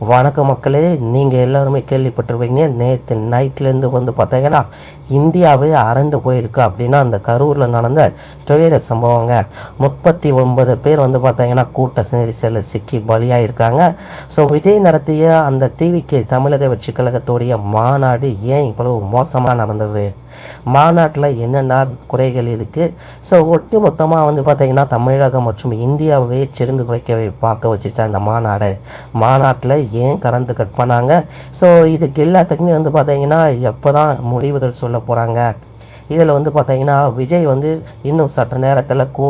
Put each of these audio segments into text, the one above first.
வணக்க மக்களே நீங்கள் எல்லாருமே கேள்விப்பட்டிருப்பீங்க. நேற்று நைட்லேருந்து வந்து பார்த்தீங்கன்னா இந்தியாவே அரண்டு போயிருக்கு அப்படின்னா அந்த கரூரில் நடந்த துயர சம்பவங்க. முப்பத்தி ஒன்பது பேர் வந்து பார்த்தீங்கன்னா கூட்ட நெரிசலில் சிக்கி பலியாயிருக்காங்க. ஸோ விஜய் நடத்திய அந்த டிவிக்கு தமிழக வெற்றி கழகத்துடைய மாநாடு ஏன் இவ்வளவு மோசமாக நடந்தது? மாநாட்டில் என்னென்ன குறைகள் இருக்குது ஸோ ஒட்டு மொத்தமாக வந்து பார்த்தீங்கன்னா தமிழகம் மற்றும் இந்தியாவே சிறந்து குறைக்க பார்க்க வச்சுச்சு அந்த மாநாடு? மாநாட்டில் ஏன் கறந்து கட் பண்ணாங்க? ஸோ இதுக்கு எல்லாத்துக்குமே வந்து பார்த்தீங்கன்னா எப்போ தான் முடிவுகள் சொல்ல போகிறாங்க இதில் வந்து பார்த்தீங்கன்னா விஜய் வந்து இன்னும் சற்று நேரத்தில் கூ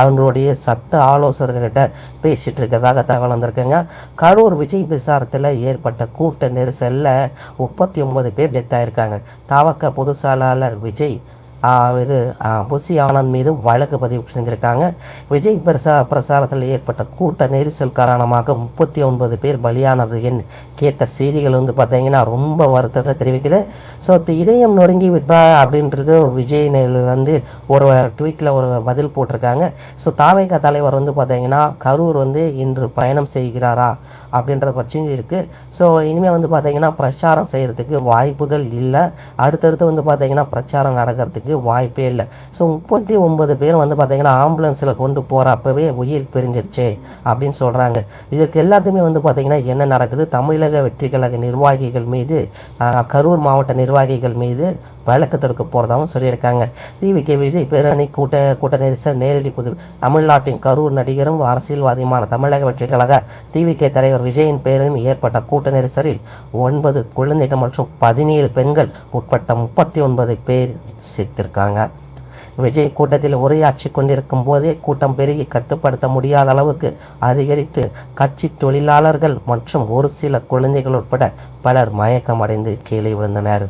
அவங்களுடைய சத்த ஆலோசகர்கிட்ட பேசிகிட்டு இருக்கிறதாக தகவல் வந்திருக்குங்க. கரூர் விஜய் விசாரத்தில் ஏற்பட்ட கூட்ட நெரிசலில் முப்பத்தி ஒன்பது பேர் டெத் ஆயிருக்காங்க. தவக்க பொதுசாலாளர் விஜய் இது புசி ஆனந்த் மீது வழக்கு பதிவு செஞ்சுருக்காங்க. விஜய் பிரசா பிரசாரத்தில் ஏற்பட்ட கூட்ட நெரிசல் காரணமாக முப்பத்தி ஒன்பது பேர் பலியானது என் கேட்ட செய்திகள் வந்து பார்த்தீங்கன்னா ரொம்ப வருத்தத்தை தெரிவிக்குது. ஸோ இதயம் நொறுங்கி விட்டா அப்படின்றது விஜய் நெல் வந்து ஒரு ட்வீட்டில் ஒரு பதில் போட்டிருக்காங்க. ஸோ தாவேகா தலைவர் வந்து பார்த்தீங்கன்னா கரூர் வந்து இன்று பயணம் செய்கிறாரா அப்படின்றத பற்றியும் இருக்குது ஸோ இனிமேல் வந்து பார்த்தீங்கன்னா பிரச்சாரம் செய்கிறதுக்கு வாய்ப்புகள் இல்லை. அடுத்தடுத்து வந்து பார்த்தீங்கன்னா பிரச்சாரம் நடக்கிறதுக்கு வாய்ப்பே இல்லை. ஸோ முப்பத்தி ஒன்பது பேர் வந்து பார்த்தீங்கன்னா ஆம்புலன்ஸில் கொண்டு போகிறப்பவே உயிர் பிரிஞ்சிருச்சு அப்படின்னு சொல்கிறாங்க இதுக்கு எல்லாத்துக்குமே வந்து பார்த்தீங்கன்னா என்ன நடக்குது? தமிழக வெற்றி கழக நிர்வாகிகள் மீது கரூர் மாவட்ட நிர்வாகிகள் மீது வழக்கு தொடுக்க போகிறதாகவும் சொல்லியிருக்காங்க. டிவிகே விஜய் பேரணி கூட்ட கூட்ட நெரிசல் நேரடி புது தமிழ்நாட்டின் கரூர் நடிகரும் அரசியல்வாதியுமான தமிழக வெற்றி கழக டிவிகே தலைவர் விஜயின் பேரில் ஏற்பட்ட கூட்ட நெரிசலில் ஒன்பது குழந்தைகள் மற்றும் பதினேழு பெண்கள் உட்பட்ட முப்பத்தி ஒன்பது பேர் தெரிவித்திருக்காங்க விஜய் கூட்டத்தில் உரையாற்றி கொண்டிருக்கும் போதே கூட்டம் பெருகி கட்டுப்படுத்த முடியாத அளவுக்கு அதிகரித்து கட்சி தொழிலாளர்கள் மற்றும் ஒரு சில குழந்தைகள் உட்பட பலர் மயக்கமடைந்து கீழே விழுந்தனர்.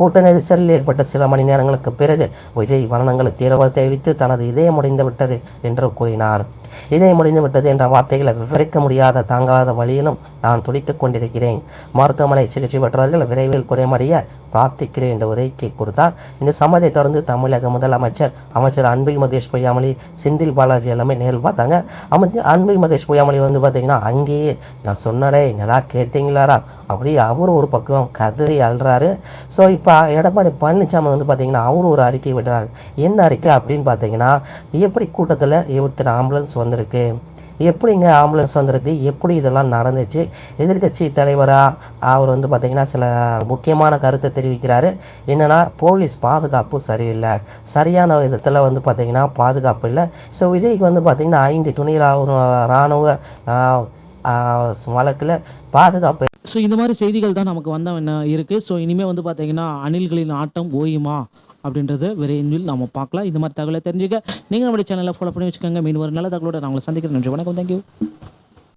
கூட்ட நெரிசலில் ஏற்பட்ட சில மணி நேரங்களுக்கு பிறகு விஜய் மரணங்களுக்கு தீவிரவாத தெரிவித்து தனது இதயம் முடிந்து விட்டது என்று கூறினார். இதயம் முடிந்து விட்டது என்ற வார்த்தைகளை விவரிக்க முடியாத தாங்காத வழியிலும் நான் துடித்துக் கொண்டிருக்கிறேன். மருத்துவமனை சிகிச்சை பெற்றவர்கள் விரைவில் குறைமடைய பிரார்த்திக்கிறேன் என்ற உரைக்கை கொடுத்தார். இந்த சம்மதியை தொடர்ந்து தமிழக முதலமைச்சர் அமைச்சர் அன்பில் மகேஷ் பொய்யாமொழி செந்தில் பாலாஜி எல்லாமே நேரில் பார்த்தாங்க அமைச்சர் அன்பில் மகேஷ் பொய்யாமொழி வந்து பார்த்தீங்கன்னா அங்கேயே நான் சொன்னடே நல்லா கேட்டீங்களாரா அப்படி அவரும் ஒரு பக்கம் கதறி அழுறாரு. ஸோ இப்போ எடப்பாடி பழனிசாமி வந்து பார்த்தீங்கன்னா அவரும் ஒரு அறிக்கை விடுறாரு. என்ன அறிக்கை அப்படின்னு பார்த்தீங்கன்னா எப்படி கூட்டத்தில் ஒருத்தர் ஆம்புலன்ஸ் வந்திருக்கு? எப்படிங்க ஆம்புலன்ஸ் வந்திருக்கு? எப்படி இதெல்லாம் நடந்துச்சு? எதிர்க்கட்சி தலைவராக அவர் வந்து பார்த்திங்கன்னா சில முக்கியமான கருத்தை தெரிவிக்கிறாரு. என்னென்னா போலீஸ் பாதுகாப்பு சரியில்லை. சரியான விதத்தில் வந்து பார்த்திங்கன்னா பாதுகாப்பு இல்லை. ஸோ விஜய்க்கு வந்து பார்த்திங்கன்னா ஐந்து துணை ராணுவ வழக்கில் பாதுகாப்பு ஸோ இந்த மாதிரி செய்திகள் தான் நமக்கு வந்த இருக்குது ஸோ இனிமேல் வந்து பார்த்தீங்கன்னா அணில்களின் ஆட்டம் ஓயுமா? அப்படின்றத விரைவில் நம்ம பார்க்கலாம். இந்த மாதிரி தகவலை தெரிஞ்சுக்க நீங்கள் நம்மளுடைய சேனலை ஃபாலோ பண்ணி வச்சுக்கோங்க. மீன் ஒரு நல்ல தகவலோட நான் உங்களை சந்திக்கிறேன். நன்றி வணக்கம். தேங்க்யூ